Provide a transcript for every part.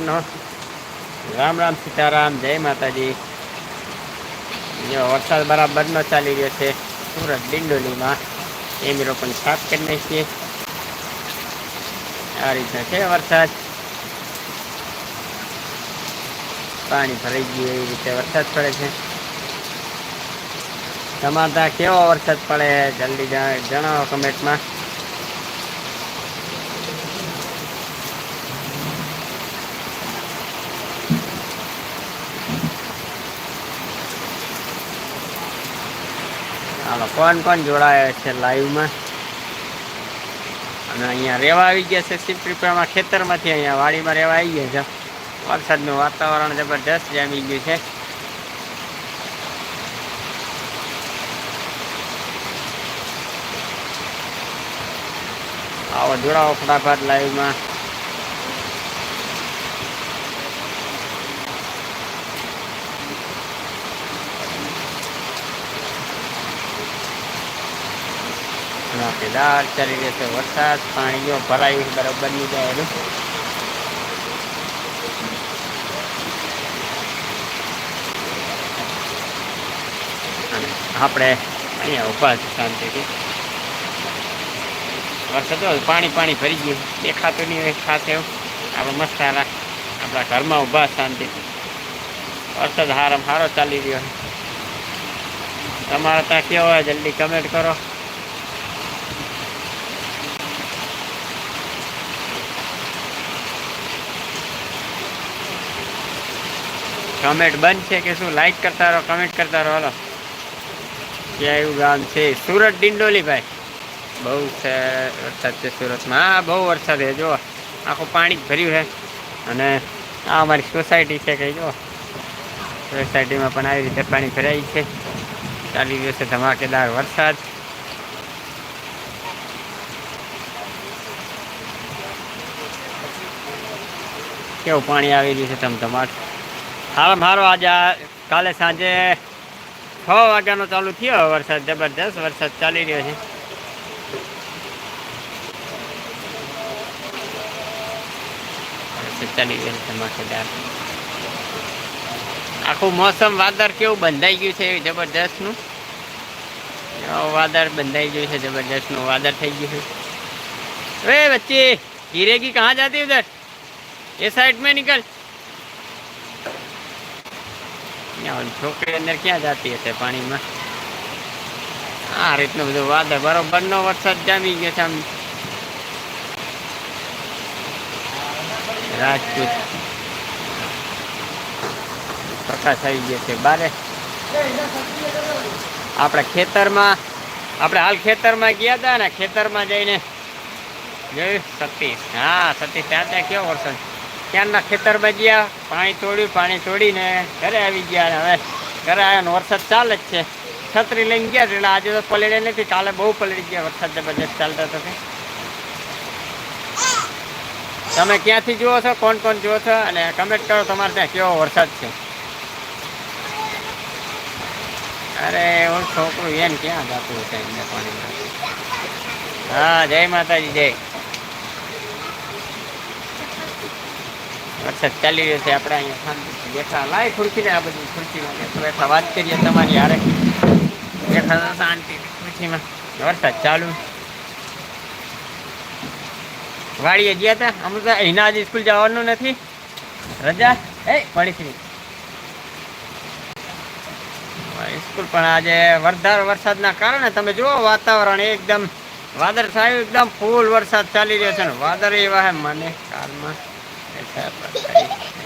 સવારનો રામ રામ સીતારામ, જય માતાજી. વરસાદ બરાબરનો ચાલી રહ્યો છે, સુરત, ડિંડોલીમાં. કેમેરો પણ સાફ કરી નાખીએ. આ રીતના છે વરસાદ. પાણી ભરાઈ ગયું એવી રીતે વરસાદ પડે છે. તમારે ત્યાં કેવો વરસાદ પડે? જલ્દી જણા- જણાવો કમેન્ટમાં હાલો કોણ કોણ જોડાયા છે લાઈવમાં? અને અહીંયા રહેવા આવી ગયા છે સિપ્રીપરામાં ખેતરમાંથી, અહીંયા વાડીમાં રહેવા આવી ગયા છે. વરસાદનું વાતાવરણ જબરદસ્ત જામી ગયું છે. આવો જોડાવો ફટાફટ લાઈવમાં. નાખેદાર ચાલી રહેશે વરસાદ પાણી જો ભરાયું બરાબર બની જાય એનું. આપણે અહીંયા ઊભા છે શાંતિથી. વરસાદ પાણી પાણી ભરી ગયું. દેખાતું નહીં હોય, ખાસ એવું. આપણે મસ્ત આપણા ઘરમાં ઊભા શાંતિથી. વરસાદ હારામ હારો ચાલી રહ્યો છે. તમારે ત્યાં કેવો હોય? જલ્દી કમેન્ટ કરો. કમેન્ટ બંધ છે કે શું? લાઈક કરતા રહો કમેન્ટ કરતા રહો. હાલો. ક્યાં એવું ગામ છે? સુરત ડિંડોલી ભાઈ. બહુ છે વરસાદ છે સુરતમાં. હા, બહુ વરસાદ છે, જો. આખું પાણી જ ભર્યું છે. અને આ અમારી સોસાયટી છે કંઈ જો. સોસાયટીમાં પણ આવી રીતે પાણી ભરાય છે. ચાલી છે ધમાકેદાર વરસાદ. કેવું પાણી આવી રહ્યું છે ધમધમાટ? હાલ મારો આજે આ કાલે સાંજે છ વાગ્યાનો ચાલુ થયો વરસાદ જબરદસ્ત વરસાદ ચાલી રહ્યો છે વરસાદ ચાલી રહ્યો છે ધમાકેદાર આખું મોસમ વાદળ કેવું બંધાઈ ગયું છે એવું જબરદસ્તનું એવું વાદળ બંધાઈ ગયું છે જબરદસ્તનું વાદળ થઈ ગયું છે ए बच्चे गिरेगी कहाँ जाती उधर ये साइड में निकल છોકરી અંદર ક્યાં જતી હશે પાણીમાં? આ રીતનું બધું વાદળ. બરોબરનો વરસાદ જામી ગયો છે આમ. રાજપૂત. પ્રકાશ આવી ગયો છે. બારે. આપણે ખેતરમાં, આપણે હાલ ખેતરમાં ગયા હતા ને, ખેતરમાં જઈને જોયું, સતીશ. હા, સતીશ, ત્યાં ત્યાં કેવો વરસાદ? ત્યાંના ખેતરમાં ગયા પાણી તોડ્યું, પાણી તોડીને ઘરે આવી ગયા હવે ઘરે આવ્યા વરસાદ ચાલે જ છે. છત્રી લઈને ગયા એટલે આજે તો પલળ્યા નથી, કાલે બહુ પલળી ગયા વરસાદ જબરજસ્ત ચાલતો હતો તમે ક્યાંથી જુઓ છો, કોણ કોણ જુઓ છો અને કમેન્ટ કરો તમારે ત્યાં કેવો વરસાદ છે. અરે, હું છોકરું એમ ક્યાં જતું હશે એમને પાણી હા, જય માતાજી, જય. વરસાદ ચાલી રહ્યો છે આપણે અહીંયા. શાંતિથી બેઠા. લાય ખુરશીને આ બધી ખુરશીમાં. બેઠા વાત કરીએ તમારી હારે. બેઠા શાંતિ ખુરશીમાં. વરસાદ ચાલુ. વાડીએ ગયા હતા અમુક એના આજે સ્કૂલ જવાનું નથી. રજા? એ, પડી સ્કૂલ પણ આજે વરધાર વરસાદના કારણે તમે જુઓ, વાતાવરણ એકદમ વાદળ સાહેબ એકદમ ફૂલ વરસાદ ચાલી રહ્યો છે ને. વાદળ એવા હે મને કાલમાં બેઠા પથારી.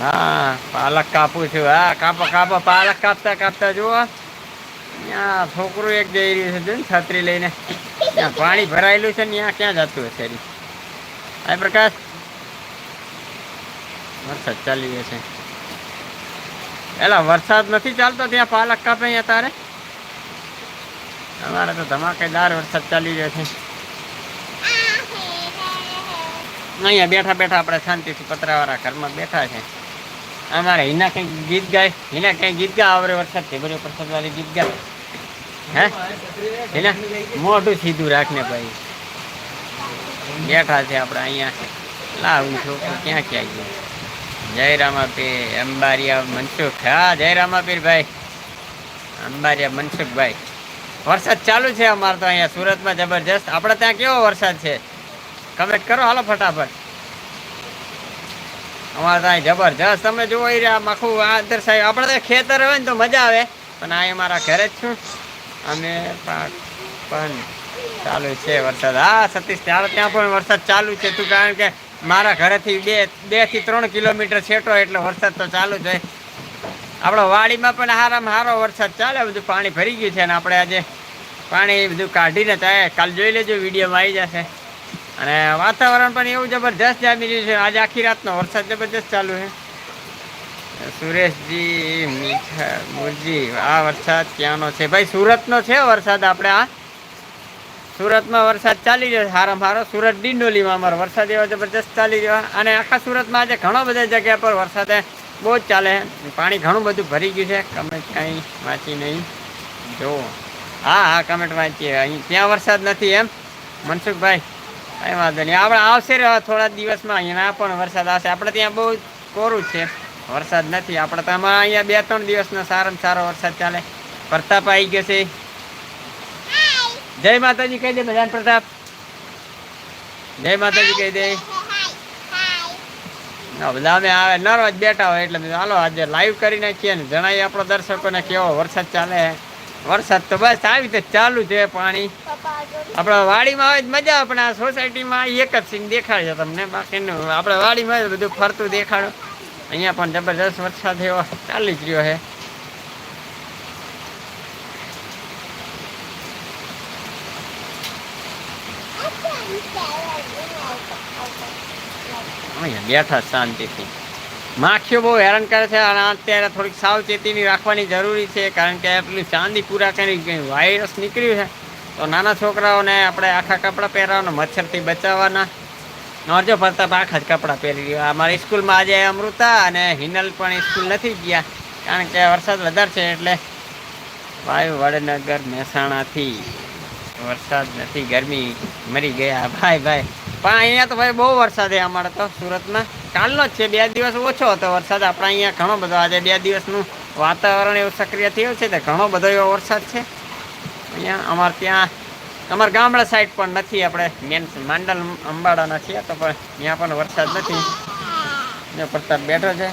હા પાલક કાપું છું. હા કાપો કાપો. પાલક કાપતા કાપતા જુઓ. ત્યાં છોકરું એક જઈ રહ્યું છે ને છત્રી લઈને. ત્યાં પાણી ભરાયેલું છે ને ત્યાં ક્યાં જતું હશે આ પ્રકાશ. વરસાદ ચાલી છે. એલા વરસાદ નથી ચાલતો ત્યાં પાલક કાપે અહીંયા તારે? અમારે તો ધમાકેદાર વરસાદ ચાલી રહ્યો છે. અહીંયા બેઠા બેઠા આપણે શાંતિથી પતરાવાળા ઘરમાં બેઠા છે. અમારે હિના કંઈક ગીત ગાય, હિના કંઈક ગીત ગા આવરે વરસાદ છે, બરોબર વરસાદ ગીત ગા હે? હિના, મોઢું સીધું રાખને ભાઈ. બેઠા છે આપણે અહીંયા. લાવું છોકરું ક્યાં ક્યાં ગયું? જય રામાપીર, અંબારિયા મનસુખ. હા, જય રામાપીર ભાઈ. અંબારિયા મનસુખભાઈ. વરસાદ ચાલુ છે અમારે તો અહીંયા સુરતમાં જબરજસ્ત. આપણે ત્યાં કેવો વરસાદ છે? કમેન્ટ કરો હાલો ફટાફટ. અમારે ત્યાં જબરજસ્ત. તમે જુઓ એ રહ્યા આખું આ અંદર સાહેબ, આપણે તો ખેતર હોય ને તો મજા આવે. પણ આ અમારા ઘરે જ છું. અમે પણ ચાલુ છે વરસાદ. હા, સતીશ ત્યારે ત્યાં પણ વરસાદ ચાલુ છે તું, કારણ કે મારા ઘરેથી બે બેથી ત્રણ કિલોમીટર છેટો એટલે વરસાદ તો ચાલુ જ હોય. આપણા વાડીમાં પણ હારામાં હારો વરસાદ ચાલે, બધું પાણી ભરી ગયું છે અને આપણે આજે પાણી બધું કાઢીને ચાલે કાલ જોઈ લેજો, વિડીયોમાં આવી જશે. અને વાતાવરણ પણ એવું જબરજસ્ત જામી રહ્યું છે. આજે આખી રાતનો વરસાદ જબરજસ્ત ચાલુ છે. સુરેશજી મીઠા મુરજી આ વરસાદ ક્યાંનો છે? ભાઈ, સુરતનો છે વરસાદ આપણે આ? સુરતમાં વરસાદ ચાલી રહ્યો છે, હારામાં સારો સુરત ડિંડોલીમાં અમારો વરસાદ એવો જબરજસ્ત ચાલી રહ્યો અને આખા સુરતમાં આજે ઘણો બધા જગ્યા પર વરસાદ બહુ જ ચાલે પાણી ઘણું બધું ભરી ગયું છે. કમેન્ટ કંઈ વાંચી નહીં. જો હા હા કમેન્ટ વાંચીએ. અહીં ત્યાં વરસાદ નથી એમ. મનસુખભાઈ, કાંઈ વાંધો નહીં. આપણે આવશે થોડા દિવસમાં. અહીંયા પણ વરસાદ આવશે. આપણે ત્યાં બહુ કોરું છે. વરસાદ નથી. આપણે તો આમાં અહીંયા બે ત્રણ દિવસનો સારામાં સારો વરસાદ ચાલે. પ્રતાપ આવી ગયો છે. જય માતાજી કહી દે બધાને પ્રતાપ. જય માતાજી કહી દે. અમે આવે નરવા જ બેઠા હોય એટલે હાલો, આજે લાઈવ કરી નાખીએ ને જણાવીએ આપણા દર્શકોને કેવો વરસાદ ચાલે વરસાદ તો બસ આવી રીતે ચાલુ છે પાણી. આપણા વાડીમાં હોય મજા આપણે પણ આ સોસાયટીમાં એક જ સીન દેખાડે છે તમને. બાકીનું આપણે વાડીમાં બધું ફરતું દેખાડો. અહીંયા પણ જબરજસ્ત વરસાદ એવો ચાલી જ રહ્યો છે. અહીંયા બેઠા શાંતિથી. માખીઓ બહુ હેરાન કરે છે અને અત્યારે થોડીક સાવચેતીની રાખવાની જરૂરી છે, કારણ કે પેલું ચાંદી પૂરા કરી વાયરસ નીકળ્યું છે. તો નાના છોકરાઓને આપણે આખા કપડાં પહેરવાના મચ્છરથી બચાવવાના. નોરજો ફરતા આખા જ કપડાં પહેરી રહ્યા અમારી સ્કૂલમાં આજે અમૃતા અને હિનલ પણ સ્કૂલ નથી ગયા, કારણ કે વરસાદ વધારે છે એટલે ભાઈ વડનગર મહેસાણાથી. વરસાદ નથી, ગરમી મરી ગયા. ભાઈ ભાઈ. પણ અહીંયા તો ભાઈ બહુ વરસાદ છે અમારે તો સુરતમાં. કાલનો જ છે, બે દિવસ ઓછો હતો વરસાદ. આપણે અહીંયા ઘણો બધો આજે બે દિવસનું વાતાવરણ એવું સક્રિય થયું છે, તો ઘણો બધો એવો વરસાદ છે. અહીંયા અમારે ત્યાં, અમારા ગામડા સાઈડ પણ નથી, આપણે મેન માંડલ, અંબાડાના છીએ, તો પણ ત્યાં પણ વરસાદ નથી. ને પ્રતાપ બેઠો છે.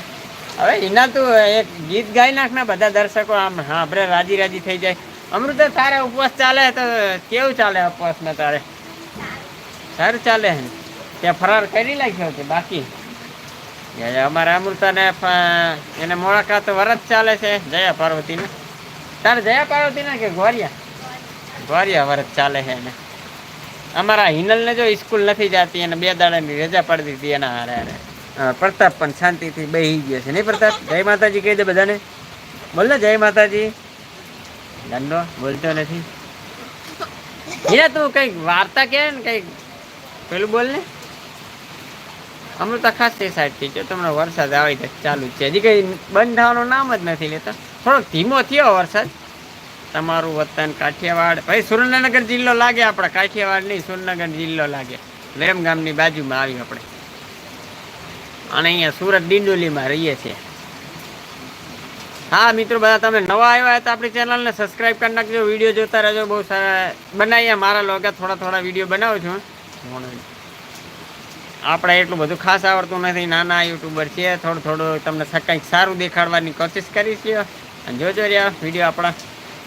હવે એના તું એક ગીત ગાઈ નાખના બધા દર્શકો આમ હા આપણે રાજી રાજી થઈ જાય. અમૃત તારે ઉપવાસ ચાલે તો કેવું ચાલે ઉપવાસમાં તારે? સારું ચાલે છે. ત્યાં ફરાર કરી નાખ્યો કે બાકી. અમારા અમૃતાને એને મોળાકા તો વરસ ચાલે છે, જયા પાર્વતીને. તારે જયા પાર્વતીને કે ગોરિયા? ગોરિયા વરસ ચાલે છે એને. અમારા હિનલને જો સ્કૂલ નથી જતી, એને બે દાડાની રજા પડી દીધી એના હારે હારે. પ્રતાપ પણ શાંતિથી બેહી ગયો છે. નહીં પ્રતાપ, જય માતાજી કહી દે બધાને. બોલ ને, જય માતાજી. દંડો બોલતો નથી. હીરા, તું કંઈક વાર્તા કે ને, કંઈક પેલું બોલ ને. અમૃતા ખાસ તે સાઈડથી જો, તમને વરસાદ આવી જાય ચાલુ છે. હજી કંઈ બંધ થવાનું નામ જ નથી લેતા. થોડોક ધીમો થયો વરસાદ. તમારું વતન કાઠિયાવાડ. ભાઈ, સુરેન્દ્રનગર જિલ્લો લાગે આપણે. કાઠિયાવાડ નહીં, સુરેન્દ્રનગર જિલ્લો લાગે. લેમ ગામની બાજુમાં આવી આપણે. અને અહીંયા સુરત ડિંડોલીમાં રહીએ છીએ. હા, મિત્રો, બધા તમે નવા આવ્યા હોય તો આપણી ચેનલને સબસ્ક્રાઈબ કરી નાખજો. વીડિયો જોતા રહેજો. બહુ સારા. બનાવીએ મારા લોકો થોડા થોડા વીડિયો બનાવું છું. આપણે એટલું બધું ખાસ આવડતું નથી. નાના યુટ્યુબર છીએ થોડું થોડું તમને કંઈક સારું દેખાડવાની કોશિશ કરી છીએ અને જોજો રહ્યા વીડિયો આપણા.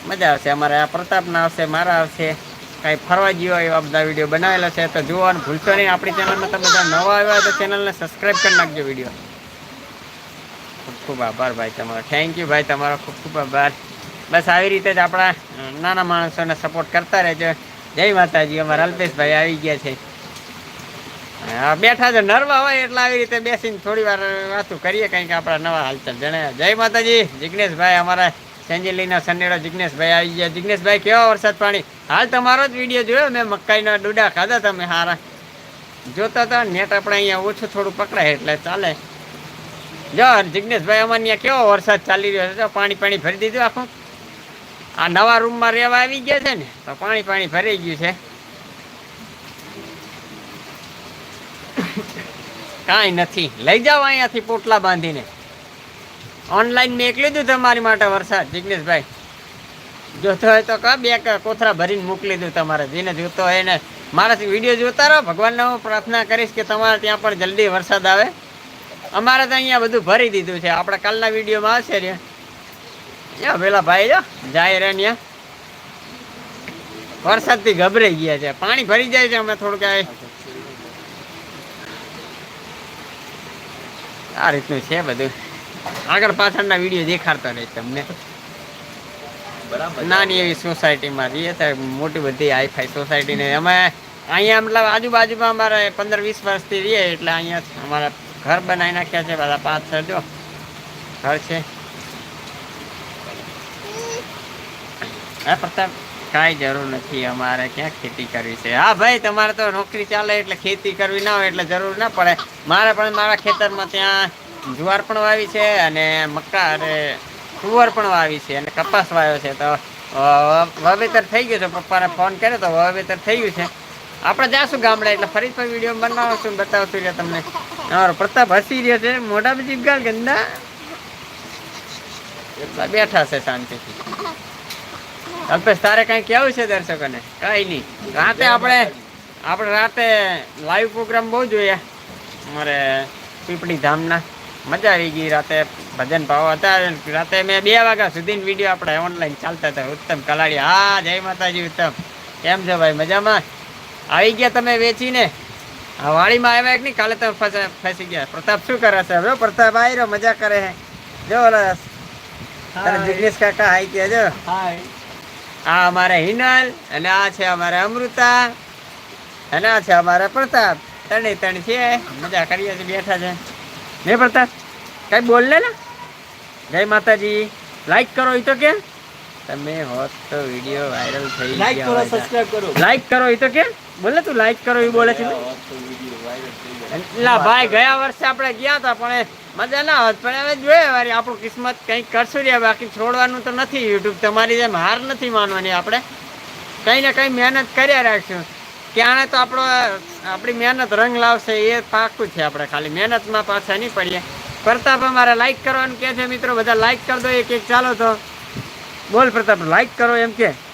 મજા આવશે અમારે. આ પ્રતાપના આવશે, મારા આવશે. કાંઈ ફરવા હોય એવા બધા વીડિયો બનાવેલા છે. તો જોવાનું ભૂલશો નહીં, આપણી ચેનલમાં તમે બધા નવા આવ્યા તો ચેનલને સબસ્ક્રાઈબ કરી નાખજો વીડિયો. ખૂબ ખૂબ આભાર ભાઈ તમારો. થેન્ક યુ ભાઈ તમારો. ખૂબ ખૂબ આભાર. બસ આવી રીતે જ આપણા નાના માણસોને સપોર્ટ કરતા રહેજો. જય માતાજી, અમારા અલ્પેશભાઈ આવી ગયા છે. બેઠા છે નરવા હોય એટલે આવી રીતે બેસીને થોડી વાર વાતું કરીએ કંઈક આપણા નવા હાલચાલ જણે જય માતાજી જિજ્ઞેશભાઈ અમારા સંજેલીના સનેડો જિગ્નેશભાઈ આવી ગયા. જિગ્નેશભાઈ, કેવો વરસાદ પાણી? હાલ તમારો જ વીડિયો જોયો, મેં મકાઈના ડૂડા ખાધા તમે હારા. જોતા હતા, નેટ આપણે અહીંયા ઓછું થોડું પકડાય એટલે ચાલે. જો જિજ્ઞેશભાઈ અમારે ત્યાં કેવો વરસાદ ચાલી રહ્યો છે? પાણી પાણી ભરી દીધું આખું? આ નવા રૂમમાં રહેવા આવી ગયા છે ને, તો પાણી પાણી ભરાઈ ગયું છે. કાંઈ નથી. લઈ જાઓ અહીંયાથી પોટલા બાંધીને. ઓનલાઈન મેં એકલી દઉં તમારી માટે વરસાદ, જિગ્નેશભાઈ. જોતો હોય તો કા બે ક- કોથળા ભરીને મોકલી દઉં તમારે. જેને જોતો હોય એને. મારા વીડિયો જોતા રહો? ભગવાનને હું પ્રાર્થના કરીશ કે તમારે ત્યાં પણ જલ્દી વરસાદ આવે. અમારે તો અહીંયા બધું ભરી દીધું છે. આપણે કાલના વિડીયોમાં આવશે રે. યા પેલા ભાઈ જો. જાય રે ત્યાં વરસાદથી ગભરાઈ ગયા છે. પાણી ભરી જાય છે અમે થોડુંક આ રીતનું છે બધું. આગળ પાછળના વીડિયો દેખાડતા રહે તમને. નાની એવી સોસાયટીમાં રહીએ તો મોટી બધી હાઈફાઈ સોસાયટી ને અમે અહીંયા મતલબ આજુબાજુમાં અમારે પંદર વીસ વર્ષથી રહીએ એટલે અહીંયા અમારા ઘર બનાવી નાખ્યા છે, બધા છ જો. ઘર છે. હા, પ્રતાપ, કાંઈ જરૂર નથી. અમારે ક્યાં ખેતી કરવી છે? હા, ભાઈ, તમારે તો નોકરી ચાલે એટલે ખેતી કરવી ના હોય એટલે જરૂર ના પડે. મારે પણ મારા ખેતરમાં ત્યાં જુવાર પણ વાવી છે અને મક્કા અને તુવર પણ વાવી છે અને કપાસ વાવ્યો છે. તો વાવેતર થઈ ગયું છે. પપ્પાને ફોન કર્યો તો વાવેતર થઈ ગયું છે. આપણે જાશું ગામડે એટલે ફરી ફરી વીડિયો બનાવશું, બતાવશું એટલે તમને. અમારો પ્રતાપ હસી રહ્યો છે. મોઢા બધી ગાલ ગંદા. એટલા બેઠા છે શાંતિથી. અલ્પેશ તારે કઈ કેવું છે દર્શકોને? કઈ નહીં. રાતે આપણે આપણે રાતે લાઈવ પ્રોગ્રામ બહુ જોયા અમારે પીપળી ધામના મજા આવી ગઈ. રાતે ભજન ભાવ હતા. રાતે મેં બે વાગ્યા સુધી વીડિયો આપણે ઓનલાઈન ચાલતા હતા. ઉત્તમ કલાડી. હા જય માતાજી ઉત્તમ. કેમ છો ભાઈ? મજામાં? આવી ગયા તમે વેચીને? આ વાડીમાં આવ્યા કે નહીં? કાલે તમે ફસી ગયા. પ્રતાપ શું કરે છે? હવે પ્રતાપ આવી રહ્યો મજા કરે છે જો ઓલા જિગ્નેશ કાકા હાઈ ગયા જો. હાય. આ અમારે હિનલ અને આ છે અમારે અમૃતા અને આ છે અમારે પ્રતાપ. ત્રણે ત્રણ છે. મજા કરીએ છીએ બેઠા છે. ને પ્રતાપ કઈ બોલ લે ને? જય માતાજી. લાઈક કરો એ તો કે તમે હોત તો વીડિયો વાયરલ થઈ લાઈક કરો સબસ્ક્રાઇબ કરો. લાઈક કરો એ તો કે બોલે તું લાઈક કરો એ બોલે છે ને? ભાઈ, ગયા વર્ષે આપણે ગયા હતા, પણ મજા ના હોત પણ હવે જોઈએ, વારી આપણું કિસ્મત કંઈક કરશું રે બાકી છોડવાનું તો નથી યુટ્યુબ. તમારી જેમ હાર નથી માનવાની આપણે. કંઈ ને કંઈ મહેનત કર્યા રાખશું. ક્યાંને તો આપણો, આપણી મહેનત રંગ લાવશે એ પાકું છે આપણે ખાલી. મહેનતમાં પાછા નહીં પડીએ. પ્રતાપ અમારે લાઈક કરવાનું કહે છે, મિત્રો. બધા લાઈક કરી દો. એક એક ચાલો તો. બોલ પ્રતાપ લાઈક કરો એમ કે.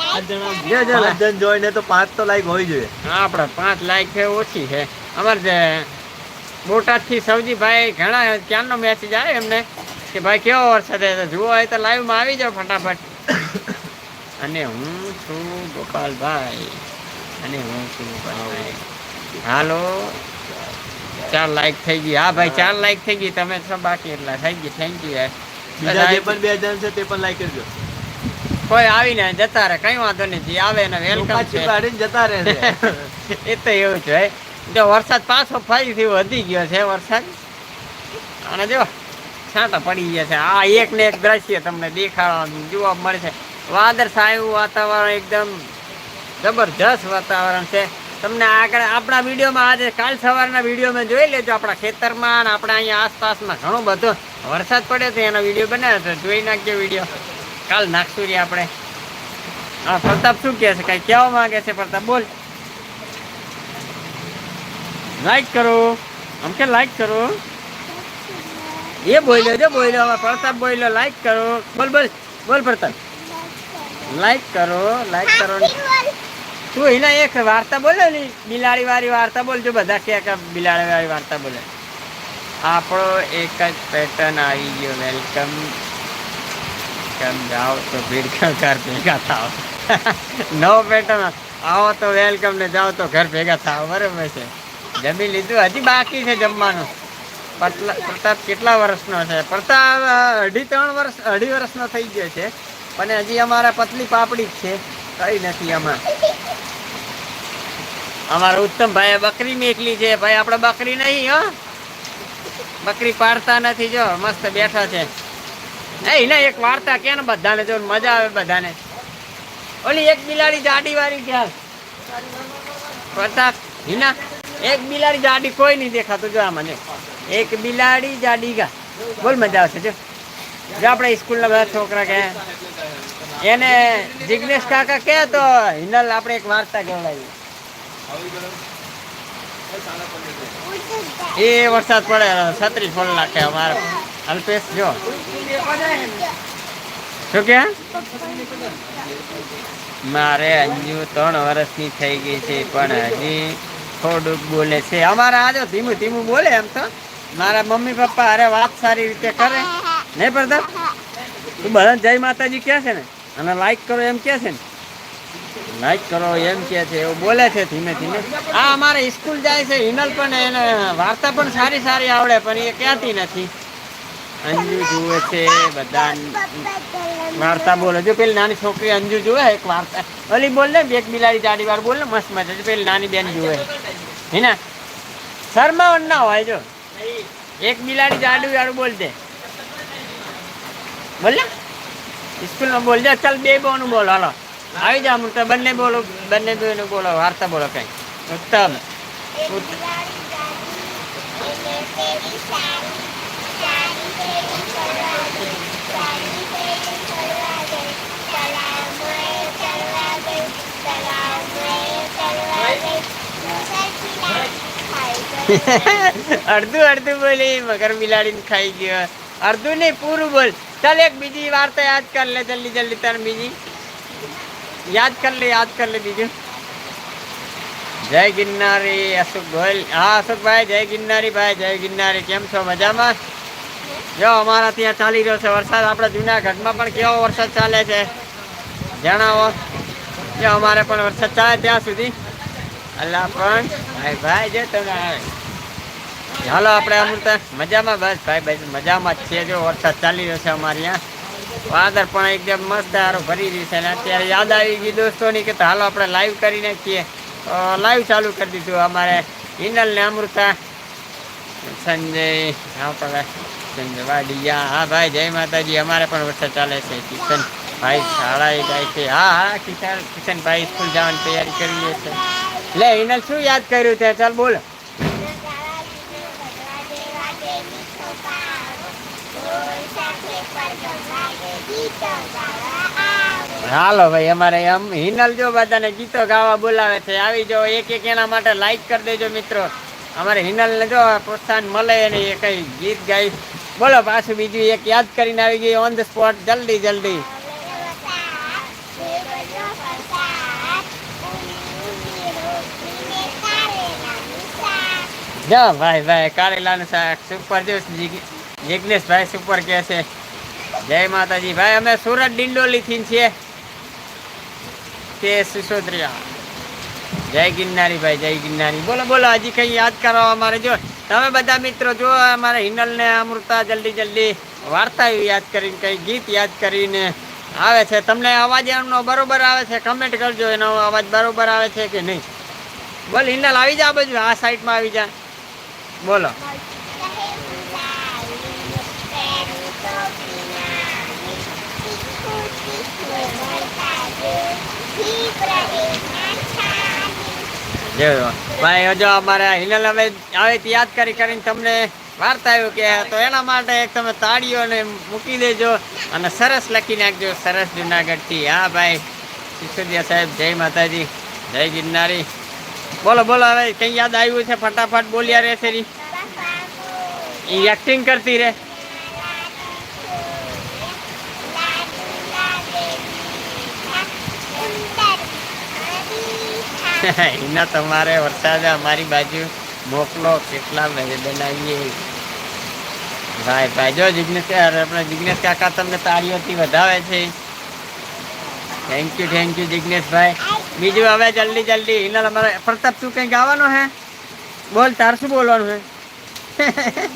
પાંચ જણા. જોઈને તો પાંચ તો લાઈક હોવી જોઈએ. આપણે પાંચ લાઈક છે ઓછી છે. અમારે જે બોટાદથી સૌજીભાઈ ઘણા ક્યાંનો મેસેજ આવે એમને કે ભાઈ કેવો વરસાદ છે? જુઓ હોય તો લાઈવમાં આવી જાઓ ફટાફટ. અને હું છું ગોપાલભાઈ. અને હું છું ગોપાલભાઈ હાલો. ચાર લાઈક થઈ ગઈ. હા ભાઈ ચાર લાઈક થઈ ગઈ. તમે બાકી એટલા. થઈ ગઈ થેન્ક યુ યાર બીજા જે પણ બે જણ છે તે પણ લાઈક કરજો. કોઈ આવીને જતા રહે કઈ વાંધો નહીં. આવે ને વેલકમ છે. કાઢીને જતા રહે એ તો એવું છે જો વરસાદ પાછો ફરીથી વધી ગયો છે વરસાદ. અને જો છાંટા પડી ગયા છે. આ એક ને એક દ્રશ્ય તમને દેખાડવાનું જોવા મળે છે. વાદળ છાયું વાતાવરણ એકદમ જબરજસ્ત વાતાવરણ છે. તમને આગળ આપણા વિડીયોમાં આજે કાલ સવારના વિડીયોમાં જોઈ લેજો આપણા ખેતરમાં અને આપણા અહીંયા આસપાસમાં ઘણો બધું વરસાદ પડ્યો તો એનો વીડિયો બનાવ્યો છે જોઈ નાખજો વીડિયો. કાલ નાખશું રે આપણે. હા પ્રતાપ શું કહે છે? કઈ કહેવા માંગે છે? પ્રતાપ બોલ. લાઈક કરો. આમ કે લાઈક કરો? એ બોલ્યો જો બોલ્યો હવે પ્રતાપ બોલ્યો લાઈક કરો. બોલ બોલ બોલ પ્રતાપ. લાઈક કરો લાઈક કરો. તું એના એક વાર્તા બોલે ને બિલાડી વાળી વાર્તા બોલજો બધા કે કે બિલાડી વાળી વાર્તા બોલે. આપણો એક જ પેટર્ન આવી ગયો વેલકમ કેમ જાઓ તો ભીડ ઘર ભેગા થાવ? નવો પેટર્ન આવો તો વેલકમ ને જાઓ તો ઘર ભેગા થાવ, બરાબર છે. જમી લીધું, હજી બાકી છે જમવાનું. પ્રતાપ કેટલા વર્ષનો છે? પ્રતાપ અઢી ત્રણ વર્ષ, અઢી વર્ષનો થઈ ગયો છે. પણ હજી અમારા પતલી પાપડી જ છે. કઈ નથી આમાં. અમારા ઉત્તમ ભાઈ બકરી મેકલી છે. ભાઈ, આપણે બકરી નહીં, હો. બકરી પાડતા નથી, જો, મસ્ત બેઠા છે. એ ના એક વાર્તા કે ને બધાને, જો મજા આવે બધાને. ઓલી એક બિલાડી જાડી વાળી ચાલ પ્રતાપ, હિના, એક બિલાડી જાડી કોઈ નહીં દેખાતું, જો આ મને એક બિલાડી જાડી ગા. બોલ મજા આવશે, જો. જો આપણે સ્કૂલના બધા છોકરા કહે એને જિગ્નેશ કાકા કહે તો હિનલ આપણે એક વાર્તા કહેવડાવી એ વરસાદ પડે છત્રીસ ફોલ નાખે અમારે. અલ્પેશ, જો. શું કે? મારે અંજુ ત્રણ વર્ષની થઈ ગઈ છે, પણ હજી થોડુંક બોલે છે. અમારે આજો ધીમું ધીમું બોલે એમ તો. મારા મમ્મી પપ્પા અરે વાત સારી રીતે કરે. નહીં પ્રતાપ તું બધા જય માતાજી કહે છે ને? અને લાઈક કરો એમ કહે છે ને? લાઈક કરો, એમ કે છે, એવું બોલે છે ધીમે ધીમે. આ અમારે સ્કૂલ જાય છે, હિનલ પણ એને વાર્તા પણ સારી સારી આવડે, પણ એ કહેતી નથી? અંજુ જુએ છે બધા વાર્તા બોલે. જો પેલી નાની છોકરી અંજુ જુએ એક વાર્તા? ઓલી બોલ ને એક બિલાડી જાડી વાર બોલ ને, મસ્ત મજા. પેલી નાની બેન જુએ હિના શર્મા ના હોય, જો. એક બિલાડી જાડું વાળું બોલ દે. બોલ ને. સ્કૂલમાં બોલ. દે ચાલ, બે બોનું બોલ, હાલો. આવી જા, હું તો બંને બોલો, બંને બેનું બોલો, વાર્તા બોલો કઈ ઉત્તમ. અડધું અડધું બોલી, મગર બિલાડીને ખાઈ ગયો. અડધું નહીં, પૂરું બોલ. ચાલ એક બીજી વાર્તા યાદ કર, લે જલ્દી જલ્દી તાર બીજી. યાદ કર લે, યાદ કર લે બીજું. જય ગિરનારી અશોક ગોયલ હા, અશોકભાઈ, જય ગિરનારી ભાઈ, જય ગિરનારી. કેમ છો? મજામાં? જો, અમારા ત્યાં ચાલી રહ્યો છે વરસાદ. આપણા જુનાગઢમાં પણ કેવો વરસાદ ચાલે છે? જણાવો. જો, અમારે પણ વરસાદ ચાલે ત્યાં સુધી. અલ્લાહ પણ ભાઈ ભાઈ જે તમે. હાલો, આપણે અમૃત. મજામાં? બસ, ભાઈ ભાઈ મજામાં જ છે જો, વરસાદ ચાલી રહ્યો છે અમારે ત્યાં. વાદળ પણ એકદમ મસ્ત હારો ભરી રહ્યું છે. અને અત્યારે યાદ આવી ગઈ દોસ્તોની કે તો હાલો આપણે લાઈવ કરી નાખીએ. લાઈવ ચાલુ કરી દીધું અમારે હિનલ ને અમૃતા. સંજય, હા પણ સંજય વાડિયા હા ભાઈ, જય માતાજી. અમારે પણ વરસાદ ચાલે છે. કિશન ભાઈ શાળાએ જાય છે. હા હા કિશન કિશનભાઈ સ્કૂલ જવાની તૈયારી કરી છે. લે, હિનલ, શું યાદ કર્યું છે? ચાલ બોલ. હાલો ભાઈ, અમારે એમ હિનલ જો બધાને ગીતો ગાવા બોલાવે છે. આવી જો એક એક એના માટે લાઈક કરી દેજો મિત્રો. અમારે હિનલને જો પ્રોત્સાહન મળે અને એ કઈ ગીત ગાઈ બોલો, પાછું બીજું એક યાદ કરીને આવી ગઈ ઓન ધ સ્પોટ જલ્દી જલ્દી. જો, ભાઈ ભાઈ, કારેલાનું શાક સુપર જો જિગ- જિગ્નેશભાઈ સુપર કહે છે. જય માતાજી. ભાઈ, અમે સુરત ડિંડોલી થી છીએ. તે સિસોદરિયા જય ગિરનારી ભાઈ, જય ગિરનારી. બોલો બોલો, હજી કઈ યાદ કરો અમારે? જો, તમે બધા મિત્રો જો, અમારે હિનલ ને અમૃતા જલ્દી જલ્દી વાર્તા યાદ કરીને, કઈ ગીત યાદ કરીને આવે છે. તમને અવાજ એમનો બરોબર આવે છે? કમેન્ટ કરજો, એનો અવાજ બરોબર આવે છે કે નહીં? બોલ, હિનલ, આવી જા બાજુ આ સાઈડમાં આવી જા. બોલો. ભાઈ જો અમારે હિનલ હવે આવે યાદ કરી કરીને તમને વાર્તા આવ્યું કે તો એના માટે એક તમે તાળીઓને મૂકી દેજો અને સરસ લખી નાખજો, સરસ જુનાગઢથી. હા, ભાઈ, સિસોદિયા સાહેબ, જય માતાજી, જય ગિરનારી. બોલો બોલો, હવે કંઈ યાદ આવ્યું છે? ફટાફટ બોલ્યા રહેશે રી. એ એક્ટિંગ કરતી રહે. એના તમારે વરસાદ અમારી બાજુ મોકલો, કેટલા મેં બનાવીએ. ભાઈ ભાઈ, જો જિગ્નેશ યાર આપણે જિગ્નેશ કાકા તમને તાળીઓથી વધાવે છે. થેન્ક યુ થેન્ક યુ જિગ્નેશભાઈ બીજું હવે જલ્દી જલ્દી. હિનલ અમારે પ્રતાપ, તું કંઈ ગાવાનું હે? બોલ, તાર શું બોલવાનું હે?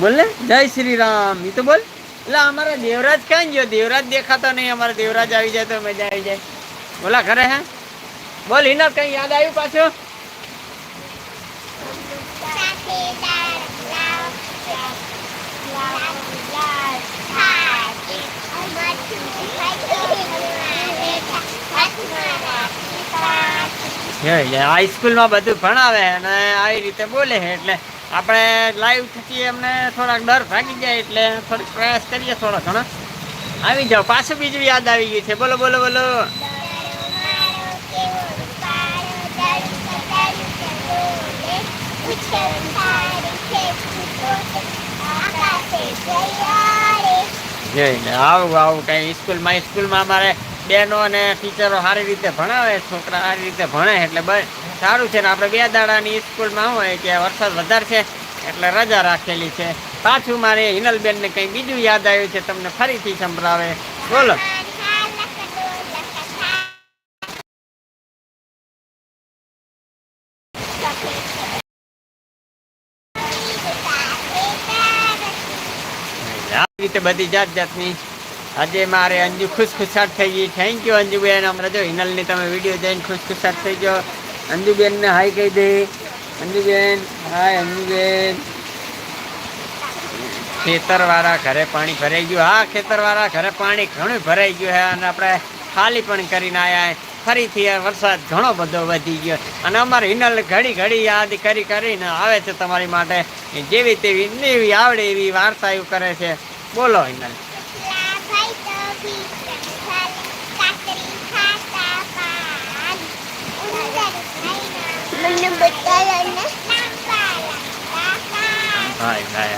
બોલ ને. જય શ્રી રામ. એ તો બોલ. એટલે અમારા દેવરાજ ક્યાં ગયો? દેવરાજ દેખાતો નહીં. અમારા દેવરાજ આવી જાય તો મજા આવી જાય. બોલા ઘરે હે? બોલ, હિનર, કઈ યાદ આવ્યું પાછું? હાઈસ્કૂલમાં બધું ભણાવે અને આવી રીતે બોલે છે એટલે આપણે લાઈવ થકી એમને થોડાક ડર ભાગી જાય, એટલે થોડીક પ્રયાસ કરીએ થોડો ઘણો. આવી જાઓ, પાછું બીજું યાદ આવી ગયું છે. બોલો બોલો બોલો. જોઈને આવું આવું કંઈ સ્કૂલમાં સ્કૂલમાં અમારે બહેનો અને ટીચરો સારી રીતે ભણાવે, છોકરા સારી રીતે ભણે, એટલે બસ સારું છે ને આપણે બે દાડાની સ્કૂલમાં હોય કે વરસાદ વધારે છે, એટલે રજા રાખેલી છે. પાછું મારે હિનલબેનને કંઈ બીજું યાદ આવ્યું છે, તમને ફરીથી સંભળાવે. બોલો. રીતે બધી જાત જાતની આજે મારે અંજુ ખુશખુશાટ થઈ ગઈ. થેન્ક યુ અંજુબેન. હમણાં જો હિનલની તમે વીડિયો જોઈને ખુશખુશાટ થઈ ગયો. અંજુબેનને હાય કહી દે. અંજુબેન હાય અંજુબેન. ખેતરવાળા ઘરે પાણી ભરાઈ ગયું. હા, ખેતરવાળા ઘરે પાણી ઘણું ભરાઈ ગયું છે અને આપણે ખાલી પણ કરીને આવ્યા ફરીથી વરસાદ ઘણો બધો વધી ગયો. અને અમારે હિનલ ઘડી ઘડી યાદ કરી કરીને આવે છે તમારી માટે. જેવી તેવી એવી આવડે એવી વાર્તાઓ કરે છે. બોલો હિનલ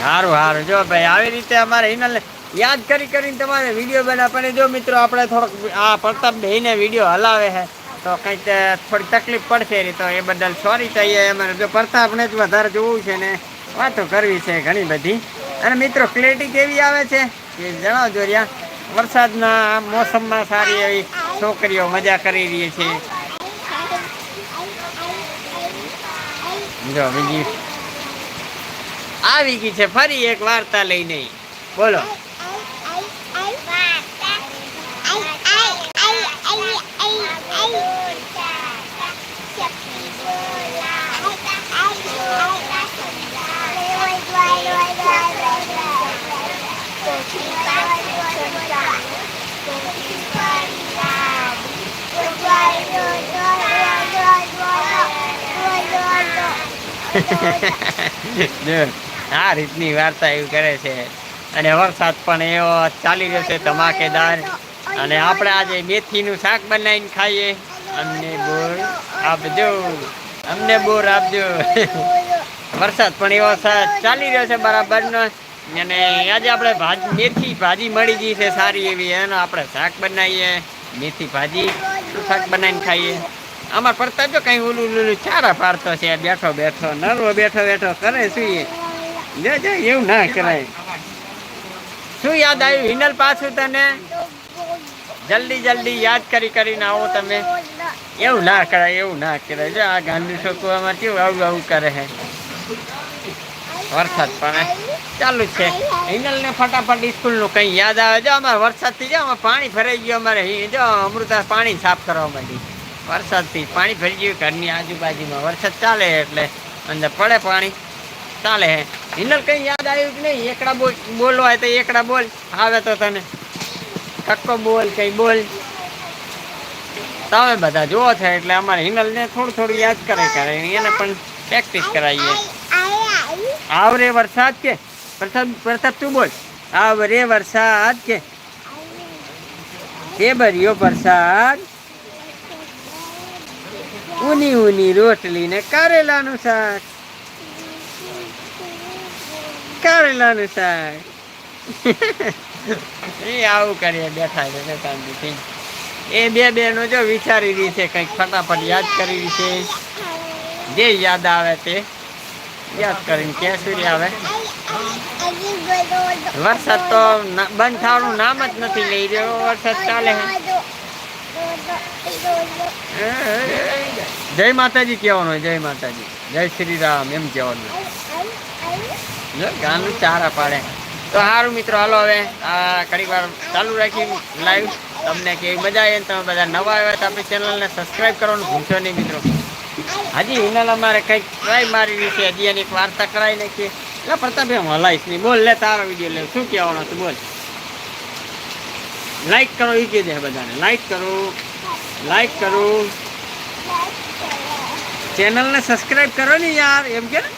સારું સારું જો ભાઈ, આવી રીતે અમારે હિનલ યાદ કરી કરીને તમારે વીડિયો બના પણ જો મિત્રો, આપણે થોડોક આ પ્રતાપ ભાઈને વીડિયો હલાવે છે, તો કંઈક થોડી તકલીફ પડશે તો એ બદલ સોરી કહીએ. અમારે જો પ્રતાપને જ વધારે જોવું છે ને, વાતો કરવી છે ઘણી બધી. અને મિત્રો ક્લેરિટી કેવી આવે છે? એ જણાવજો રહ્યા વરસાદના મોસમમાં સારી એવી છોકરીઓ મજા કરી રહી છે. જો બીજી આવી ગઈ છે, ફરી એક વાર્તા લઈને બોલો. આ રીતની વાર્તા એવું કરે છે. અને વરસાદ પણ એવો ચાલી રહ્યો છે ધમાકેદાર. અને આપણે આજે મેથીનું શાક બનાવીને ખાઈએ. અમને બોર આપજો. અમને બોર આપજો. વરસાદ પણ એવો ચાલી રહ્યો છે બરાબરનો. અને આજે આપણે ભાજી, મેથી ભાજી મળી ગઈ છે સારી એવી. એનો આપણે શાક બનાવીએ. મેથી ભાજી શાક બનાવીને ખાઈએ. આમાં પડતા જો કઈ ઓલું ઓલું ચારા પાડતો છે, બેઠો બેઠો, નરવો બેઠો બેઠો, કરે શું જો જો, એવું ના કરાય. શું યાદ આવ્યું? હિનલ પાછું તને? જલ્દી જલ્દી યાદ કરી કરીને આવો તમે. એવું ના કરાય, એવું ના કરાય. જો આ ગાંધી છોકરામાં કેવું આવું આવું કરે છે. વરસાદ પણ ચાલુ છે. હિનલને ફટાફટ સ્કૂલનું કંઈ યાદ આવે. જો અમારે વરસાદથી જો આમાં પાણી ભરાઈ ગયું અમારે જો અમૃતા પાણી સાફ કરવા માંડી. વરસાદથી પાણી ભરી ગયું. ઘરની આજુબાજુમાં વરસાદ ચાલે એટલે અંદર પડે પાણી. ચાલે હે. હિનલ કંઈ યાદ આવ્યું કે નહીં? એકડા બોલ બોલવા હોય તો એકડા બોલ. આવે તો તને. કક્કો બોલ કંઈ બોલ. તમે બધા જુઓ છો એટલે અમારે હિનલને થોડું થોડું યાદ કરે કરે. એને પણ પ્રેક્ટિસ કરાવીએ. આવરે વરસાદ કે? પ્રથમ પ્રથમ તું બોલ. આવરે વરસાદ કે? એ ભર્યો વરસાદ. ઊની ઊની રોટલી ને કારેલાનું શાક. કારેલાનું શાક. એ આવું કરીએ, બેઠા છે ને શાંતિથી. એ બે બેનો જો વિચારી રહી છે, કંઈક ફટાફટ યાદ કરી રહી છે. જે યાદ આવે તે યાદ કરીને ક્યાં સુધી આવે? વરસાદ તો બંધ થવાનું નામ જ નથી લઈ રહ્યો. વરસાદ ચાલે જય માતાજી કહેવાનું જય માતાજી. જય શ્રી રામ એમ કહેવાનું ગાનું ચારા પાડે. તો સારું મિત્રો, હાલો હવે, આ ઘણી વાર ચાલુ રાખી લાઈવ તમને કેવી મજા આવે તમે બધા નવા આવ્યા તો આપણી ચેનલને સબસ્ક્રાઈબ કરવાનું ભૂલશો નહીં મિત્રો. હજી હિનલ અમારે કંઈક ટ્રાય મારી રહી છે. હજી એની વાર્તા કરાવી નાખીએ. એટલે પ્રતાપભાઈ હું હલાઈશ નહીં. બોલ, લે, તારો વીડિયો લે. શું કહેવાનો તું બોલ. લાઈક કરો એ કહી દે બધાને. લાઈક કરો. લાઈક કરો. ચેનલને સબસ્ક્રાઈબ કરો ને યાર, એમ કે ને?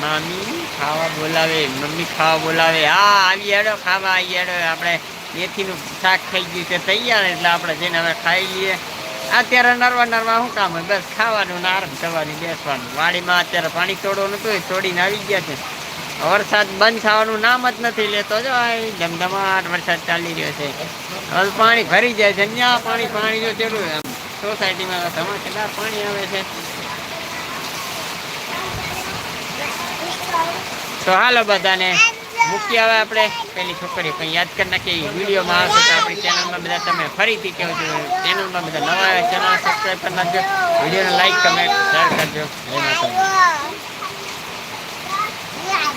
મામી ખાવા બોલાવે, મમ્મી ખાવા બોલાવે. હા, આવી હેડો, ખાવા આવી હેડો. આપણે મેથીનું શાક થઈ ગયું છે, તૈયાર એટલે આપણે જઈને હવે ખાઈ લઈએ. અત્યારે નરવા નરવા શું કામ હોય? બસ ખાવાનું ને આરામ કરવાની, બેસવાનું. વાડીમાં અત્યારે પાણી તોડવાનું હતું તોડીને આવી ગયા છે. વરસાદ બંધ થવાનું નામ જ નથી લેતો. જો આ ધમધમાટ વરસાદ ચાલી રહ્યો છે. હવે પાણી ભરી જાય છે. ત્યાં પાણી પાણી જો ચેલું આમ સોસાયટીમાં ધમાકેદાર પાણી આવે છે. તો હાલો બધાને. મૂકી આવે આપણે. પેલી છોકરી કંઈ યાદ કરી નાખીએ વિડીયોમાં આવશે તો આપણી ચેનલમાં બધા તમે ફરીથી કહો છો ચેનલમાં બધા નવા આવે ચેનલ સબસ્ક્રાઈબ કરી નાખજો. વિડીયોને લાઈક કમેન્ટ શેર કરજો. જય માતાજી.